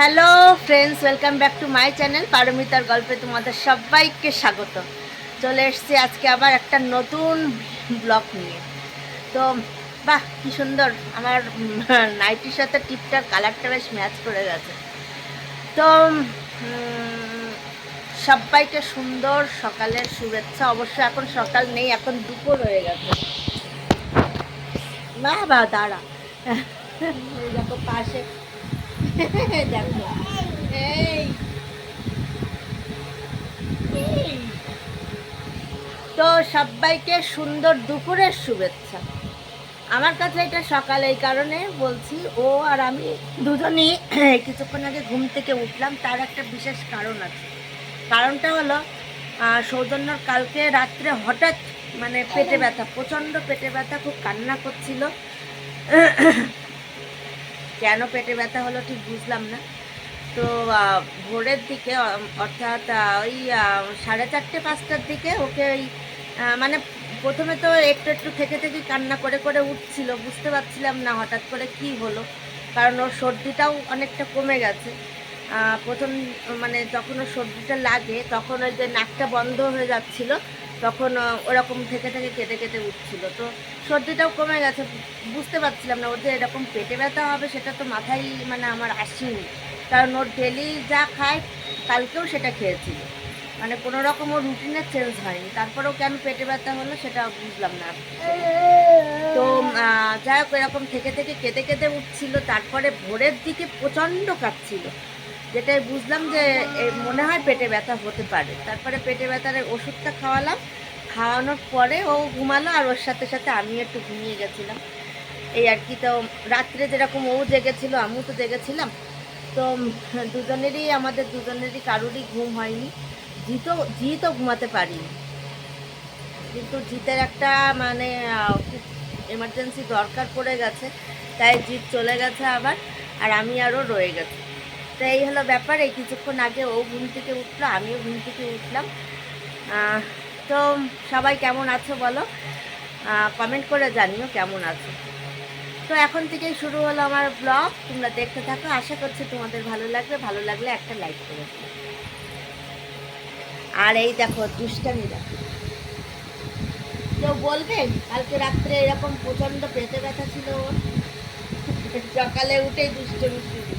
Hello friends welcome back to my channel পারমিতার গল্পে তোমাদের সবাইকে স্বাগত। চলে এসছি আজকে আবার একটা নতুন ব্লগ নিয়ে। তো, বাহ, কি সুন্দর, আমার নাইটির সাথে টিপটার কালারটা বেশ ম্যাচ করে গেছে। তো সবাইকে সুন্দর সকালের শুভেচ্ছা, অবশ্য এখন সকাল নেই, এখন দুপুর হয়ে গেছে। না বা দাঁড়া। দেখো, পাশে এই। তো সবাইকে সুন্দর দুপুরের শুভেচ্ছা। আমার কাছে এটা সকাল এই কারণে বলছি, ও আর আমি দুজনই কিছুক্ষণ আগে ঘুম থেকে উঠলাম, তার একটা বিশেষ কারণ আছে। কারণটা হলো সৌজন্যর কালকে রাত্রে হঠাৎ মানে পেটে ব্যথা, প্রচণ্ড পেটে ব্যথা, খুব কান্না করছিল। কেন পেটে ব্যথা হলো ঠিক বুঝলাম না। তো ভোরের দিকে অর্থাৎ ওই সাড়ে চারটে, পাঁচটার দিকে ওকে ওই মানে প্রথমে তো একটু একটু থেকে থেকে কান্না করে করে উঠছিল, বুঝতে পারছিলাম না হঠাৎ করে কি হলো। কারণ ওর সর্দিটাও অনেকটা কমে গেছে। প্রথম মানে যখন ওর সর্দিটা লাগে, তখন ওই যে নাকটা বন্ধ হয়ে যাচ্ছিল তখন ওরকম থেকে থেকে কেটে কেটে উঠছিল। তো সর্দিটাও কমে গেছে, বুঝতে পারছিলাম না ওর যে এরকম পেটে ব্যথা হবে সেটা তো মাথায় মানে আমার আসেনি। কারণ ওর ডেলি যা খায়, কালকেও সেটা খেয়েছিল মানে কোনো রকম ওর রুটিনের চেঞ্জ হয়নি। তারপরেও কেন পেটে ব্যথা হলো সেটা বুঝলাম না। তো যাই হোক, এরকম থেকে থেকে কেটে কেটে উঠছিল। তারপরে ভোরের দিকে প্রচণ্ড কাঁপছিল। যেটাই বুঝলাম যে মনে হয় পেটে ব্যথা হতে পারে। তারপরে পেটে ব্যথার ওষুধটা খাওয়ালাম। খাওয়ানোর পরে ও ঘুমালো, আর ওর সাথে সাথে আমি একটু ঘুমিয়ে গেছিলাম। এই আর কি, তো রাত্রে যেরকম ও জেগেছিল, আমিও তো জেগেছিলাম। তো দুজনেরই, আমাদের দুজনেরই কারোরই ঘুম হয়নি। জিতও জিতও ঘুমাতে পারিনি। কিন্তু জিতের একটা মানে এমার্জেন্সি দরকার পড়ে গেছে। তাই জিত চলে গেছে আবার, আর আমি আরও রয়ে গেছি। তো এই হলো ব্যাপার, এই কিছুক্ষণ আগে ও ঘুম থেকে উঠল, আমিও ঘুম থেকে উঠলাম। তো সবাই কেমন আছো বলো? কমেন্ট করে জানিও কেমন আছো। তো এখন থেকেই শুরু হলো আমার ব্লগ তোমরা দেখতে থাকো, আশা করছি তোমাদের ভালো লাগবে, ভালো লাগলে একটা লাইক করে আর এই দেখো, দুষ্টামি দেখো। কেউ বলবে, কালকে রাত্রে এরকম প্রচণ্ড পেটে ব্যথা ছিল সকালে উঠেই দুষ্টমি শুরু।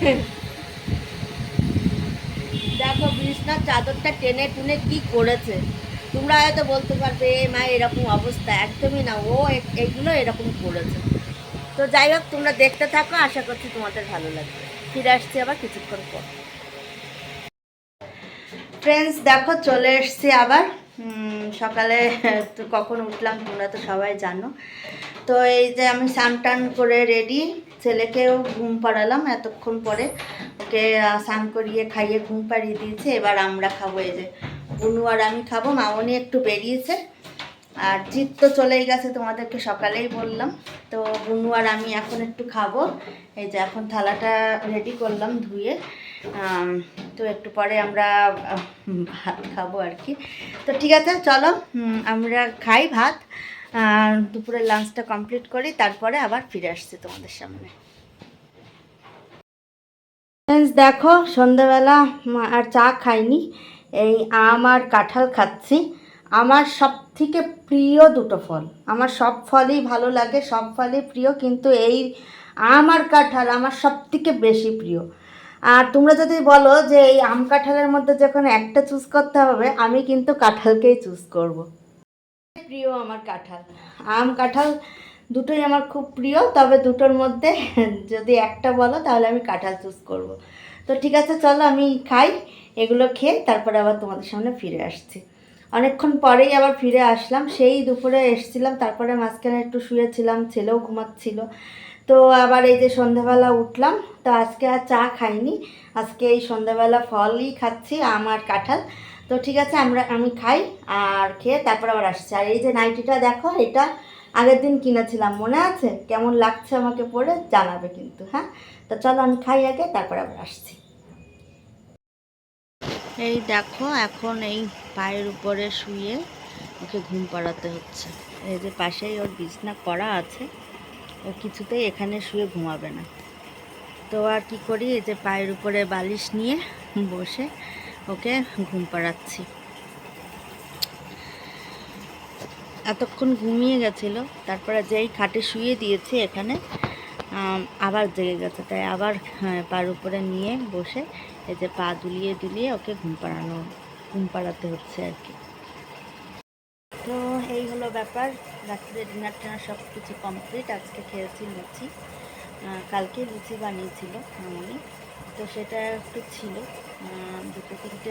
দেখো বিছনার চাদরটা টেনে টুনে কি করেছে? তোমরা হয়তো বলতে পারবে, এ মা, এরকম অবস্থা। একদমই না, ও এ- এগুলো এরকম করেছে। তো যাই হোক, তোমরা দেখতে থাকো, আশা করছি তোমাদের ভালো লাগবে। ফিরে আসছি আবার কিছুক্ষণ পর। ফ্রেন্ডস দেখো, চলে এসছি আবার। সকালে কখন উঠলাম, তোমরা তো সবাই জানো। তো এই যে আমি স্নান করে রেডি ছেলেকেও ঘুম পাড়ালাম এতক্ষণ পরে। ওকে স্নান করিয়ে খাইয়ে ঘুম পাড়িয়ে দিয়েছে। এবার আমরা খাব এই যে বুনু আর আমি খাব। মামনি একটু বেরিয়েছে। আর জিৎ তো চলেই গেছে, তোমাদেরকে সকালেই বললাম। তো বুনু আর আমি এখন একটু খাব। এই যে এখন থালাটা রেডি করলাম ধুয়ে। তো একটু পরে আমরা ভাত খাব আর কি। তো ঠিক আছে, চলো আমরা খাই ভাত। দুপুরের লাঞ্চটা কমপ্লিট করি, তারপরে আবার ফিরে আসছি তোমাদের সামনে। দেখো, সন্ধ্যাবেলা আর চা খাইনি, এই আম আর কাঁঠাল খাচ্ছি। আমার সব থেকে প্রিয় দুটো ফল। আমার সব ফলই ভালো লাগে, সব ফলই প্রিয়, কিন্তু এই আম আর কাঁঠাল আমার সব থেকে বেশি প্রিয়। আর তোমরা যদি বলো যে এই আম কাঁঠালের মধ্যে যখন একটা চুজ করতে হবে, আমি কিন্তু কাঁঠালকেই চুজ করব। প্রিয় আমার কাঁঠাল। আম কাঁঠাল দুটোই আমার খুব প্রিয়, তবে দুটোর মধ্যে যদি একটা বলো, তাহলে আমি কাঁঠাল চুজ করব। তো ঠিক আছে, চলো আমি খাই, এগুলো খেয়ে তারপরে আবার তোমাদের সামনে ফিরে আসছি। অনেকক্ষণ পরেই আবার ফিরে আসলাম, সেই দুপুরে এসছিলাম, তারপরে মাঝখানে একটু শুয়েছিলাম, ছেলেও ঘুমাচ্ছিল। তো আবার এই যে সন্ধ্যাবেলা উঠলাম, তো আজকে আর চা খাইনি। আজকে এই সন্ধ্যাবেলা ফলই খাচ্ছি আমার কাঁঠাল। তো ঠিক আছে, আমরা, আমি খাই আর খেয়ে তারপর আবার আসছি। আর এই যে নাইটিটা দেখো, এটা আগের দিন কিনেছিলাম, মনে আছে? কেমন লাগছে আমাকে পরে জানাবে কিন্তু হ্যাঁ? তো চলো আমি খাই আগে, তারপর আবার আসছি। এই দেখো, এখন এই পায়ের উপরে শুয়ে ওকে ঘুম পাড়াতে হচ্ছে। এই যে পাশেই ওর বিছনা করা আছে। ও কিছুতেই এখানে শুয়ে ঘুমাবে না। তো আর কি করি এই যে পায়ের উপরে বালিশ নিয়ে বসে ওকে ঘুম পাড়াচ্ছি। এতক্ষণ ঘুমিয়ে গেছিল তারপরে যেই খাটে শুয়ে দিয়েছি এখানে আবার জেগে গেছে। তাই আবার হ্যাঁ, পার উপরে নিয়ে বসে এই যে পা দুলিয়ে দুলিয়ে ওকে ঘুম পাড়ানো ঘুম পাড়াতে হচ্ছে আর কি। তো এই হলো ব্যাপার। রাত্রে ডিনার টিনার সব কিছু কমপ্লিট আজকে খেয়েছি লুচি। কালকে লুচি বানিয়েছিল মামনি। তো সেটা একটু ছিল। দুটো তিনটে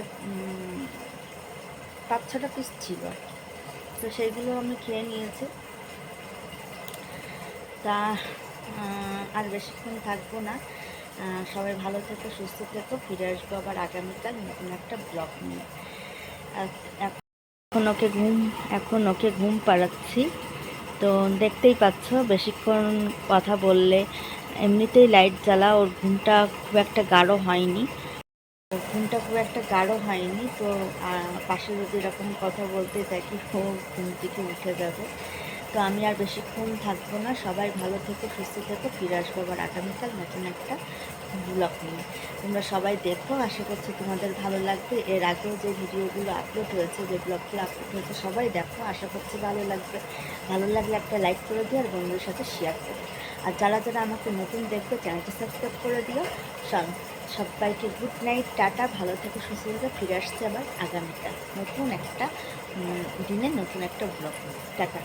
পাঁচ ছটা পিস ছিল আর কি। তো সেইগুলো আমি খেয়ে নিয়েছি। তা আর বেশিক্ষণ থাকব না। সবাই ভালো থেকো, সুস্থ থেকো। ফিরে আসব আবার আগামীকাল নতুন একটা ব্লগ নিয়ে। এখন ওকে ঘুম, এখন ওকে ঘুম পাড়াচ্ছি। তো দেখতেই পাচ্ছ, বেশিক্ষণ কথা বললে এমনিতেই লাইট জ্বালা, ওর ঘুমটা খুব একটা গাঢ় হয়নি। ঘুমটা খুব একটা গাঢ় হয়নি, তো পাশে যদি এরকম কথা বলতে থাকি ও ঘুম থেকে উঠে যাবে। তো আমি আর বেশিক্ষণ থাকব না। সবাই ভালো থেকো, সুস্থ থেকো। ফিরে আসব আবার আগামীকাল নতুন একটা ব্লগ নিয়ে। তোমরা সবাই দেখো, আশা করছি তোমাদের ভালো লাগবে। এর আগেও যে ভিডিওগুলো আপলোড হয়েছে, যে ব্লগগুলো আপলোড হয়েছে, সবাই দেখো। আশা করছি ভালো লাগবে। ভালো লাগলে একটা লাইক করে দিও আর বন্ধুদের সাথে শেয়ার করো আর যারা যারা আমাকে নতুন দেখবে, চ্যানেলটি সাবস্ক্রাইব করে দিও। সব, সবাইকে গুড নাইট টাটা, ভালো থেকে, সুস্থ থেকে। ফিরে আসছে আবার আগামীকাল নতুন একটা দিনে নতুন একটা ব্লগ টাটা।